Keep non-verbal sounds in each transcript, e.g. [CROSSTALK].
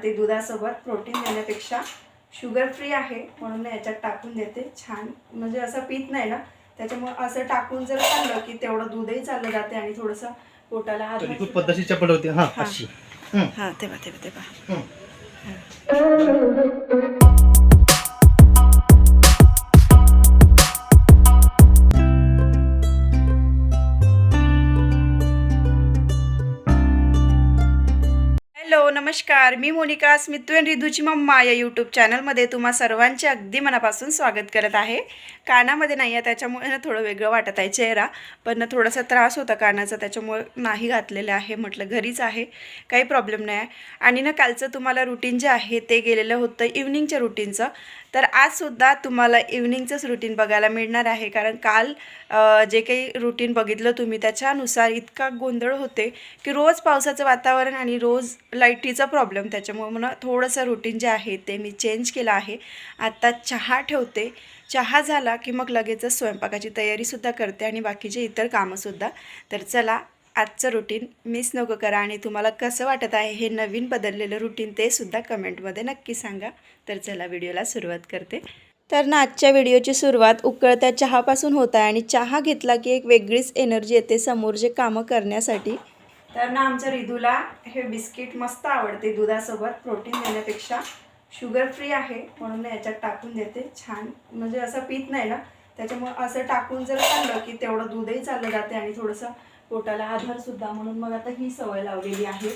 आवडते दुधासोबत प्रोटीन देण्यापेक्षा शुगर फ्री आहे म्हणून याच्यात टाकून देते. छान. म्हणजे असं पित नाही ना. त्याच्यामुळे असं टाकून जर खाल्लं की तेवढं दूधही चाललं जाते आणि थोडंसं पोटाला खूप होती. हा हा. अशी. हम्म, हां तेव्हा तेव्हा तेव्हा. नमस्कार मी मोनिका स्मितू अँड रिधूची मम्मा या यूट्यूब चॅनलमध्ये तुम्हा सर्वांचे अगदी मनापासून स्वागत करत आहे. कानामध्ये नाही आहे त्याच्यामुळे ना थोडं वेगळं वाटत आहे चेहरा पण ना थोडासा त्रास होता कानाचा त्याच्यामुळे नाही घातलेलं आहे म्हटलं घरीच आहे काही प्रॉब्लेम नाही. आहे आणि ना कालचं तुम्हाला रुटीन जे आहे ते गेलेलं होतं इव्हनिंगच्या रुटीनचं तर आजसुद्धा तुम्हाला इव्हनिंगचंच रुटीन बघायला मिळणार आहे कारण काल जे काही रुटीन बघितलं तुम्ही त्याच्यानुसार इतका गोंधळ होते की रोज पावसाचं वातावरण आणि रोज लाईटीचा प्रॉब्लेम त्याच्यामुळे मला थोडंसं रुटीन जे आहे ते मी चेंज केलं आहे. आत्ता चहा ठेवते. चहा झाला की मग लगेचच स्वयंपाकाची तयारीसुद्धा करते आणि बाकीचे इतर कामंसुद्धा तर चला आजचं रुटीन मिस नको करा आणि तुम्हाला कसं वाटत आहे हे नवीन बदललेलं रुटीन ते सुद्धा कमेंटमध्ये नक्की सांगा. तर चला व्हिडिओला सुरुवात करते. तर ना आजच्या व्हिडिओची सुरुवात उकळत्या चहापासून होत आहे आणि चहा घेतला की एक वेगळीच एनर्जी येते समोरचे कामं करण्यासाठी. तर ना आमच्या रिदूला हे बिस्किट मस्त आवडते दुधासोबत प्रोटीन देण्यापेक्षा. शुगर फ्री आहे म्हणून याच्यात टाकून देते. छान म्हणजे असं पीत नाही ना. त्याच्यामुळे असं टाकून जर खाल्लं की तेवढं दूधही चाललं जाते आणि थोडंसं पोटाला आधारसुद्धा म्हणून मग आता ही सवय लावलेली आहे.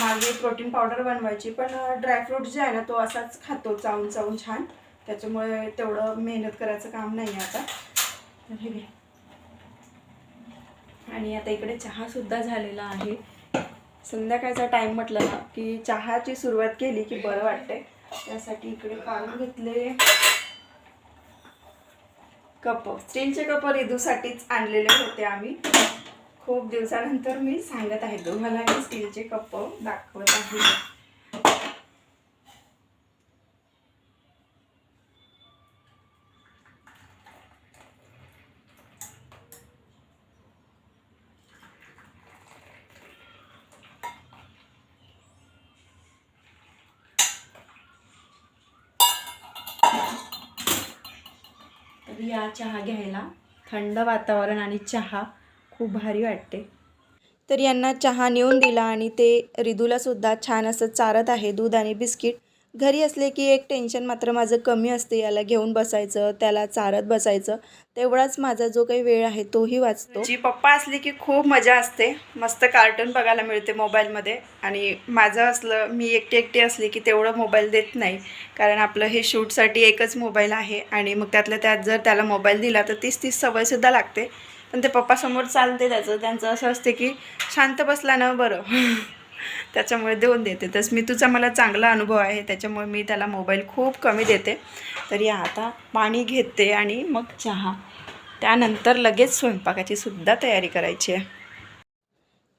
मागे प्रोटीन पावडर बनवायची पण ड्रायफ्रूट जे आहे ना तो असाच खातो चावून चावून छान. त्याच्यामुळे तेवढं मेहनत करायचं काम नाही आहे आता. तर हे घे. आणि आता इकडे चहासुद्धा झालेला आहे. संध्याकाळचा टाइम म्हटलं ना की चहाची सुरुवात केली की बरं वाटते त्यासाठी इकडे पाणी घेतले. कप स्टीलचे कप रिदूसाठीच आणलेले होते आम्ही. खूप दिवसानंतर मी सांगत आहे तुम्हाला की स्टीलचे कप दाखवत आहे. तर या चहा घ्यायला. थंड वातावरण आणि चहा खूप भारी वाटते. तर यांना चहा नेऊन दिला आणि ते रिदूलासुद्धा छान असं चारत आहे दूध आणि बिस्किट. घरी असले की एक टेन्शन मात्र माझं कमी असते. याला घेऊन बसायचं त्याला चारत बसायचं. तेवढाच माझा जो काही वेळ आहे तोही वाचतो. जी पप्पा असली की खूप मजा असते. मस्त कार्टून बघायला मिळते मोबाईलमध्ये आणि माझं असलं मी एकटी एकटी असली की तेवढं मोबाईल देत नाही. कारण आपलं हे शूटसाठी एकच मोबाईल आहे. आणि मग त्यातल्या त्यात जर त्याला मोबाईल दिला तर तीच तीच सवयसुद्धा लागते. पण ते पप्पासमोर चालते त्याचं. त्यांचं असं असते की शांत बसला ना बरं. [LAUGHS] त्याच्यामुळे देऊन देते. तस मी तुझा मला चांगला अनुभव आहे त्याच्यामुळे मी त्याला मोबाईल खूप कमी देते. तर या आता पाणी घेते आणि मग चहा. त्यानंतर लगेच स्वयंपाकाची सुद्धा तयारी करायची आहे.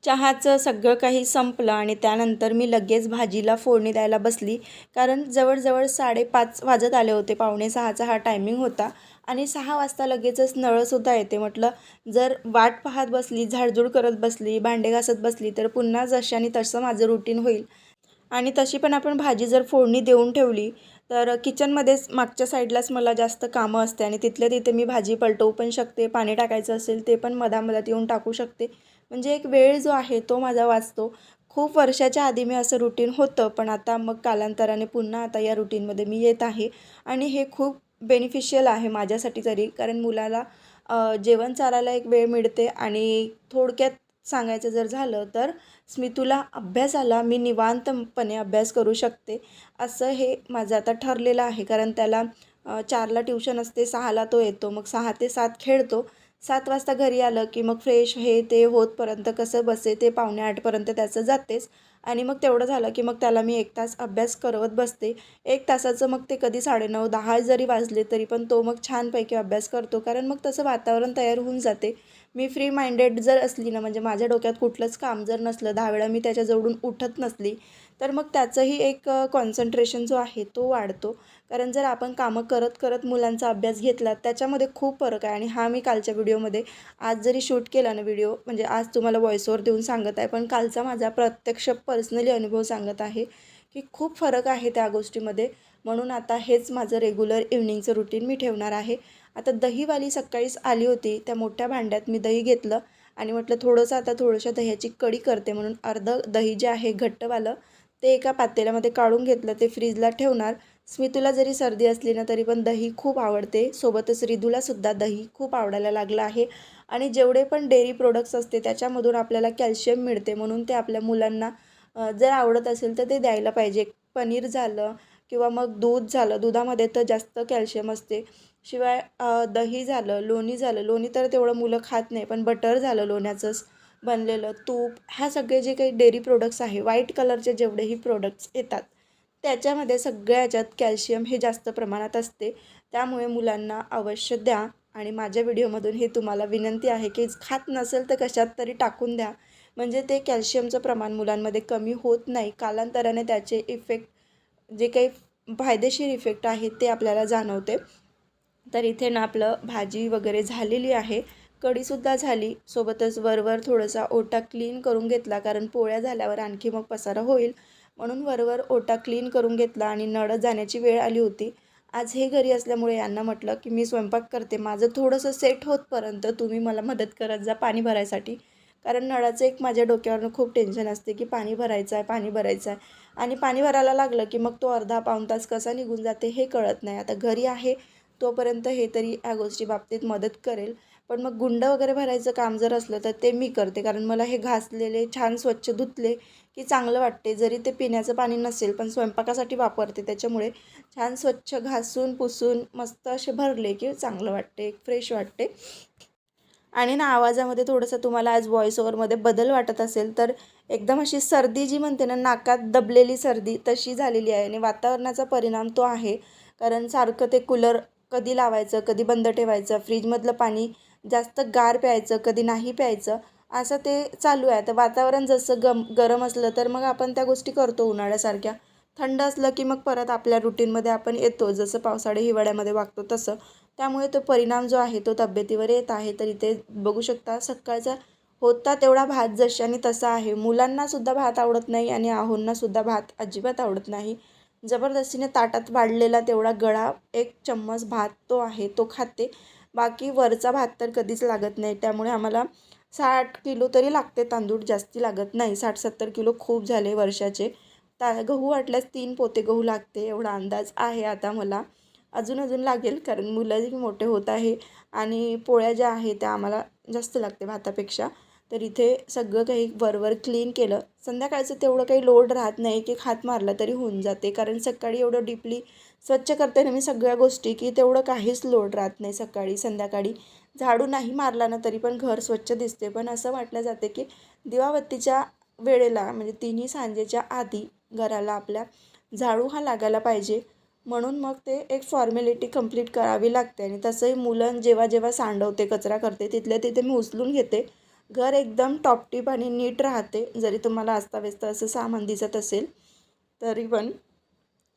चहाचं सगळं काही संपलं आणि त्यानंतर मी लगेच भाजीला फोडणी द्यायला बसली. कारण जवळजवळ साडेपाच वाजत आले होते. पावणे सहाचा हा टायमिंग होता आणि सहा वाजता लगेचच नळंसुद्धा येते. म्हटलं जर वाट पाहत बसली झाडझूड करत बसली भांडे घासत बसली तर पुन्हा जशाने तसं माझं रुटीन होईल. आणि तशी पण आपण भाजी जर फोडणी देऊन ठेवली तर किचनमध्येच मागच्या साईडलाच मला जास्त कामं असते आणि तिथल्या तिथे मी भाजी पलटवू पण शकते पाणी टाकायचं असेल ते पण मधामधात येऊन टाकू शकते. म्हणजे एक वेळ जो आहे तो माझा वाचतो. खूप वर्षाच्या आधी मी असं रुटीन होतं पण आता मग कालांतराने पुन्हा आता या रुटीनमध्ये मी येत आहे. आणि हे खूप बेनिफिशियल आहे माझ्यासाठी तरी कारण मुलाला जेवण चारायला एक वेळ मिळते. आणि थोडक्यात सांगायचं जर झालं तर स्मितूला अभ्यासाला मी निवांतपणे अभ्यास करू शकते असं हे माझं आता ठरलेलं आहे. कारण त्याला चारला ट्युशन असते सहाला तो येतो मग सहा ते सात खेळतो. सात वाजता घरी आलं की मग फ्रेश हे ते होतपर्यंत कसं बसे ते पावणे आठपर्यंत त्याचं जातेच. आणि मग तेवढं झालं की मग त्याला मी एक तास अभ्यास करवत बसते. एक तासाचं मग ते कधी साडेनऊ दहा जरी वाजले तरी पण तो मग छानपैकी अभ्यास करतो. कारण मग तसं वातावरण तयार होऊन जाते. मी फ्री माइंडेड जर असली ना म्हणजे माझ्या डोक्यात कुठलंच काम जर नसलं दहा वेळा मी त्याच्याजवळून उठत नसली तर मग त्याचंही एक कॉन्सन्ट्रेशन जो आहे तो वाढतो. कारण जर आपण कामं करत करत मुलांचा अभ्यास घेतला त्याच्यामध्ये खूप फरक आहे. आणि हा मी कालच्या व्हिडिओमध्ये आज जरी शूट केला ना व्हिडिओ म्हणजे आज तुम्हाला व्हॉइसवर देऊन सांगत आहे पण कालचा माझा प्रत्यक्ष पर्सनली अनुभव सांगत आहे की खूप फरक आहे त्या गोष्टीमध्ये. म्हणून आता हेच माझं रेग्युलर इव्हनिंगचं रुटीन मी ठेवणार आहे. आता दहीवाली सकाळीच आली होती त्या मोठ्या भांड्यात मी दही घेतलं आणि म्हटलं थोडंसं आता थोडंशा दह्याची कढी करते म्हणून अर्धं दही जे आहे घट्टवालं ते एका पातेल्यामध्ये काढून घेतलं ते फ्रीजला ठेवणार. स्मितूला जरी सर्दी असली ना तरी पण दही खूप आवडते. सोबतच रिदूलासुद्धा दही खूप आवडायला लागलं आहे आणि जेवढे पण डेअरी प्रोडक्ट्स असते त्याच्यामधून आपल्याला कॅल्शियम मिळते म्हणून ते आपल्या मुलांना जर आवडत असेल तर ते द्यायला पाहिजे. पनीर झालं किंवा मग दूध झालं दुधामध्ये तर जास्त कॅल्शियम असते. शिवाय दही झालं लोणी झालं लोणी तर तेवढं मुलं खात नाही पण बटर झालं लोण्याचंच बनलेलं तूप ह्या सगळे जे काही डेअरी प्रोडक्ट्स आहे व्हाईट कलरचे जेवढेही प्रोडक्ट्स येतात त्याच्यामध्ये सगळ्या ह्याच्यात कॅल्शियम हे जास्त प्रमाणात असते. त्यामुळे मुलांना अवश्य द्या आणि माझ्या व्हिडिओमधून हे तुम्हाला विनंती आहे की खात नसेल तर कशात तरी टाकून द्या. म्हणजे ते कॅल्शियमचं प्रमाण मुलांमध्ये कमी होत नाही. कालांतराने त्याचे इफेक्ट जे काही फायदेशीर इफेक्ट आहेत ते आपल्याला जाणवते. तर इथे ना आपलं भाजी वगैरे झालेली आहे. कढीसुद्धा झाली. सोबतच वरवर थोडासा ओटा क्लीन करून घेतला कारण पोळ्या झाल्यावर आणखी मग पसारा होईल. म्हणून वरवर ओटा क्लीन करून घेतला आणि नळ जाण्याची वेळ आली होती. आज हे घरी असल्यामुळे यांना म्हटलं की मी स्वयंपाक करते. माझं थोडंसं सेट होतपर्यंत तुम्ही मला मदत करत जा पाणी भरायसाठी. कारण नळाचं एक माझ्या डोक्यावरनं खूप टेन्शन असते की पाणी भरायचं आहे पाणी भरायचं आहे आणि पाणी भरायला लागलं की मग तो अर्धा पाऊण तास कसा निघून जाते हे कळत नाही. आता घरी आहे तोपर्यंत हे तरी या गोष्टी बाबतीत मदत करेल. पण मग गुंड वगैरे भरायचं काम जर असलं तर ते मी करते. कारण मला हे घासलेले छान स्वच्छ धुतले की चांगलं वाटते. जरी ते पिण्याचं पाणी नसेल पण स्वयंपाकासाठी वापरते. त्याच्यामुळे छान स्वच्छ घासून पुसून मस्त असे भरले की चांगलं वाटते फ्रेश वाटते. आणि ना आवाजामध्ये थोडंसं तुम्हाला आज व्हॉइस ओव्हरमध्ये बदल वाटत असेल तर एकदम अशी सर्दी जी म्हणते ना नाकात दबलेली सर्दी तशी झालेली आहे. आणि वातावरणाचा परिणाम तो आहे. कारण सारखं ते कूलर कधी लावायचं कधी बंद ठेवायचं फ्रीजमधलं पाणी जास्त गार प्यायचं कधी नाही प्यायचं असं ते चालू आहे. तर वातावरण जसं गम गरम असलं तर मग आपण त्या गोष्टी करतो उन्हाळ्यासारख्या. थंड असलं की मग परत आपल्या रुटीनमध्ये आपण येतो. जसं पावसाळी हिवाळ्यामध्ये वागतो तसं. त्यामुळे तो परिणाम जो आहे तो तब्येतीवर येत आहे. तर इथे बघू शकता सकाळचा होता तेवढा भात जशाने तसा आहे. मुलांनासुद्धा भात आवडत नाही आणि आहोंनासुद्धा भात अजिबात आवडत नाही. जबरदस्तीने ताटात वाढलेला तेवढा गळा एक चम्मच भात तो आहे तो खाते. बाकी वरचा भात तर कधीच लागत नाही. त्यामुळे आम्हाला साठ किलो तरी लागते. तांदूळ जास्ती लागत नाही. साठ सत्तर किलो खूप झाले वर्षाचे. ता गहू वाटल्यास तीन पोते गहू लागते. एवढा अंदाज आहे आता मला. अजून अजून लागेल कारण मुलंही मोठे होत आहे आणि पोळ्या ज्या आहेत त्या आम्हाला जास्त लागते भातापेक्षा. तर इथे सगळं काही वरवर क्लीन केलं. संध्याकाळचं तेवढं काही लोड राहत नाही की हात मारला तरी होऊन जाते. कारण सकाळी एवढं डीपली स्वच्छ करते ना मी सगळ्या गोष्टी की तेवढं काहीच लोड राहत नाही सकाळी संध्याकाळी. झाडू नाही मारला ना तरी पण घर स्वच्छ दिसते. पण असं वाटलं जाते की दिवाबत्तीच्या वेळेला म्हणजे तिन्ही सांजेच्या आधी घराला आपल्या झाडू हा लागायला पाहिजे. म्हणून मग ते एक फॉर्मॅलिटी कंप्लीट करावी लागते. आणि तसंही मुलं जेव्हा जेव्हा सांडवते कचरा करते तिथल्या तिथे मी उचलून घेते. घर एकदम टॉपटीप आणि नीट राहते. जरी तुम्हाला अस्ताव्यस्त असं सामान दिसत असेल तरी पण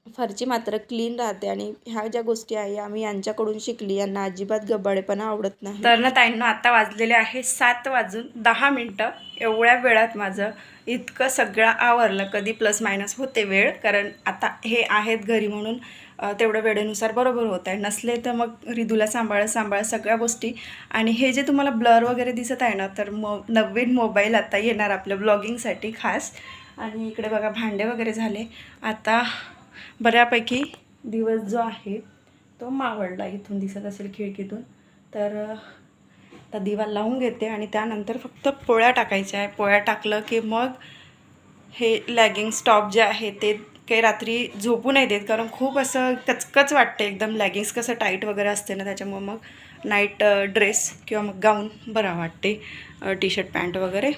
फरची मात्र क्लीन राहते आणि ह्या ज्या गोष्टी आहे आम्ही यांच्याकडून शिकली यांना अजिबात गबाडेपणा आवडत नाही. तर ना ताईंना आता वाजलेले आहे सात वाजून दहा मिनटं. एवढ्या वेळात माझं इतकं सगळं आवरलं. कधी प्लस मायनस होते वेळ कारण आता हे आहेत घरी म्हणून तेवढं वेळेनुसार बरोबर होत आहे. नसले तर मग रिदूला सांभाळ सांभाळ सगळ्या गोष्टी. आणि हे जे तुम्हाला ब्लर वगैरे दिसत आहे ना तर मो नवीन मोबाईल आता येणार आपल्या ब्लॉगिंगसाठी खास. आणि इकडे बघा भांडे वगैरे झाले. आता बऱ्यापैकी दिवस जो आहे तो मावळला. इथून दिसत असेल खिडकीतून. तर आता दिवा लावून घेते आणि त्यानंतर फक्त पोळ्या टाकायच्या आहे. पोळ्या टाकलं की मग हे लॅगिंग स्टॉप जे आहे ते काही रात्री झोपू नाही देत. कारण खूप असं कचकच वाटते एकदम. लॅगिंग्स कसं टाईट वगैरे असते ना त्याच्यामुळे मग नाईट ड्रेस किंवा मग गाऊन बरा वाटते. टी शर्ट पॅन्ट वगैरे.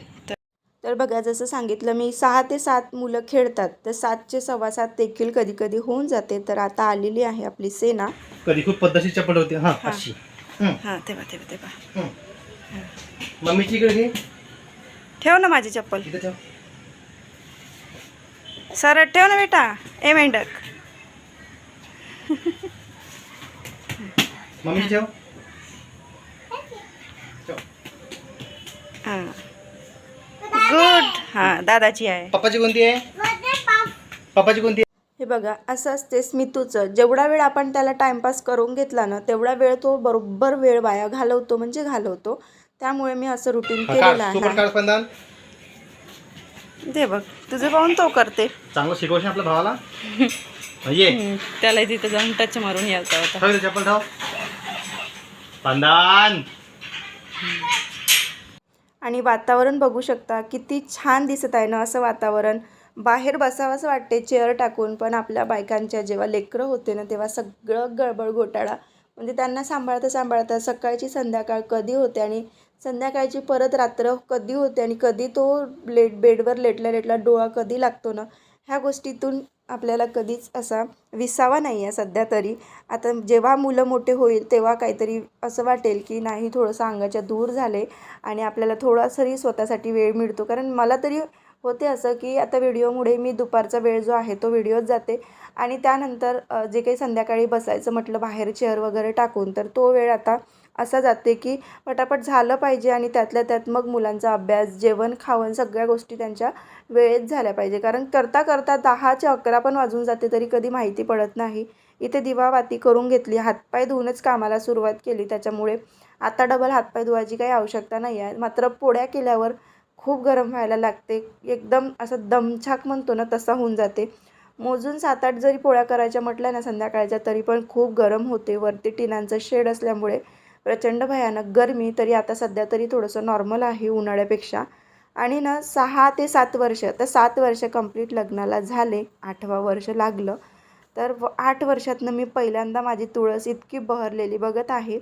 तर बघा जसं सांगितलं मी सहा ते सात मुलं खेळतात. तर सातचे सव्वा सात देखील कधी कधी होऊन जाते. तर आता आलेली आहे आपली सेना. कधी खूप पद्धतशीर चप्पल होती. हा हा. अशी. हं, हां. तेव्हा तेव्हा तेव्हा. हं. मम्मीची इकडे घे. ठेव ना माझी चप्पल. इथे ठेव. सरळ ठेव ना बेटा. ए मेंढक. मम्मीची ठेव ठेव. हां हां दादाची आहे. पप्पाची कोणती आहे? पप्पाची कोणती हे बघा असं असते स्मितूचं. जेवढा वेळ आपण त्याला टाइमपास करून घेतला ना तेवढा वेळ तो बरोबर वेळ वाया घालवतो म्हणजे घालवतो. त्यामुळे मी असं रुटीन केलेलं तू पण आहे ते बघ तुझं पाहून तो करते. चांगलं शिकवशील आपल्या भावाला? [LAUGHS] ये. त्याला तिथं जाऊन टच मारून यायचा होता. चप्पल ठेव. स्पंदन आणि वातावरण बघू शकता. किती छान दिसत आहे ना असं वातावरण. बाहेर बसावंसं वाटते चेअर टाकून. पण आपल्या बायकांच्या जेव्हा लेकरं होते ना तेव्हा सगळं गडबड घोटाळा. म्हणजे त्यांना सांभाळता सांभाळता सकाळची संध्याकाळ कधी होते आणि संध्याकाळची परत रात्र कधी होते आणि कधी तो लेट बेडवर लेटल्या लेटला डोळा कधी लागतो ना ह्या गोष्टीतून आपल्याला कधीच असा विसावा नाही आहे सध्या तरी. आता जेव्हा मुलं मोठे होईल तेव्हा काहीतरी असं वाटेल की नाही थोडंसं अंगाच्या दूर झाले आणि आपल्याला थोडासरी स्वतःसाठी वेळ मिळतो. कारण मला तरी होते असं की आता व्हिडिओमुळे मी दुपारचा वेळ जो आहे तो व्हिडिओत जाते आणि त्यानंतर जे काही संध्याकाळी बसायचं म्हटलं बाहेर चेअर वगैरे टाकून तर तो वेळ आता असा जाते की पटापट झालं पाहिजे आणि त्यातल्या त्यात मग मुलांचा अभ्यास जेवण खावण सगळ्या गोष्टी त्यांच्या वेळेत झाल्या पाहिजे. कारण करता करता दहाचे अकरा पण वाजून जाते तरी कधी माहिती पडत नाही. इथे दिवाबाती करून घेतली हातपाय धुवूनच कामाला सुरुवात केली त्याच्यामुळे. आता डबल हातपाय धुवायची काही आवश्यकता नाही आहे. मात्र पोळ्या केल्यावर खूप गरम व्हायला लागते. एकदम असं दमछाक म्हणतो ना तसा होऊन जाते. मोजून सात आठ जरी पोळ्या करायच्या म्हटल्या ना संध्याकाळच्या तरी पण खूप गरम होते. वरती टिनांचं शेड असल्यामुळे प्रचंड भयानक गरमी तरी आता सध्या तरी थोडंसं नॉर्मल आहे उन्हाळ्यापेक्षा. आणि ना सहा ते सात वर्ष तर सात वर्ष कंप्लीट लग्नाला झाले आठवा वर्ष लागलं. तर व आठ वर्षातनं मी पहिल्यांदा माझी तुळस इतकी बहरलेली बघत आहे.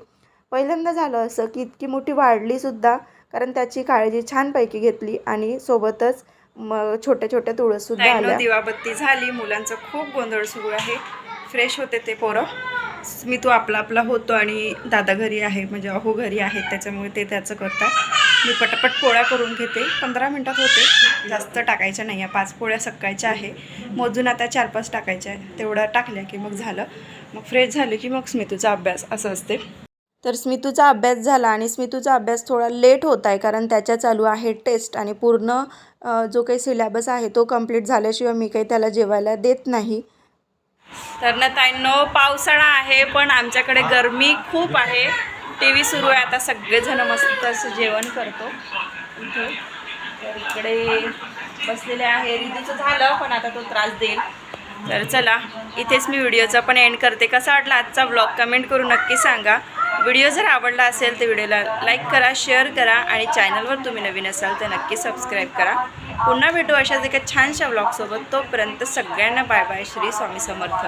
पहिल्यांदा झालं असं की इतकी मोठी वाढलीसुद्धा कारण त्याची काळजी छानपैकी घेतली आणि सोबतच मग छोट्या छोट्या तुळससुद्धा आल्या. दिवाबत्ती झाली मुलांचा खूप गोंधळ सुरू आहे. फ्रेश होते ते पोरं. मी तो आपला आपला होतो आणि दादा घरी आहे म्हणजे अहो घरी आहे त्याच्यामुळे ते त्याचं करतात. मी पटापट पोळ्या करून घेते. पंधरा मिनटात होते. जास्त टाकायच्या नाही. आहे पाच पोळ्या सकाळच्या आहे. मोजून आता चार पाच टाकायच्या आहे तेवढं टाकल्या की मग झालं. मग फ्रेश झालं की मग स्मितूचा अभ्यास. असं असते. तर स्मितूचा अभ्यास झाला आणि स्मितूचा अभ्यास थोडा लेट होत आहे. कारण त्याच्या चालू आहे टेस्ट आणि पूर्ण जो काही सिलेबस आहे तो कंप्लीट झाल्याशिवाय मी काही त्याला जेवायला देत नाही. तर ना ताईंनो पावसाळा आहे पण आमच्याकडे गरमी खूप आहे. टी व्ही सुरू आहे आता सगळेजण मस्त असं जेवण करतो. इथे. तर इकडे बसलेले आहे. रिदूचं झालं पण आता तो त्रास देईल. तर चला इथेच मी व्हिडिओचा पण एंड करते. कसा वाटला आजचा ब्लॉग कमेंट करून नक्की सांगा. व्हिडिओ जर आवडला असेल तर व्हिडिओला लाईक करा शेअर करा आणि चॅनलवर तुम्ही नवीन असाल तर नक्की सबस्क्राईब करा. पुन्हा भेटू अशाच एका छानशा ब्लॉगसोबत तोपर्यंत सगळ्यांना बाय बाय श्री स्वामी समर्थ.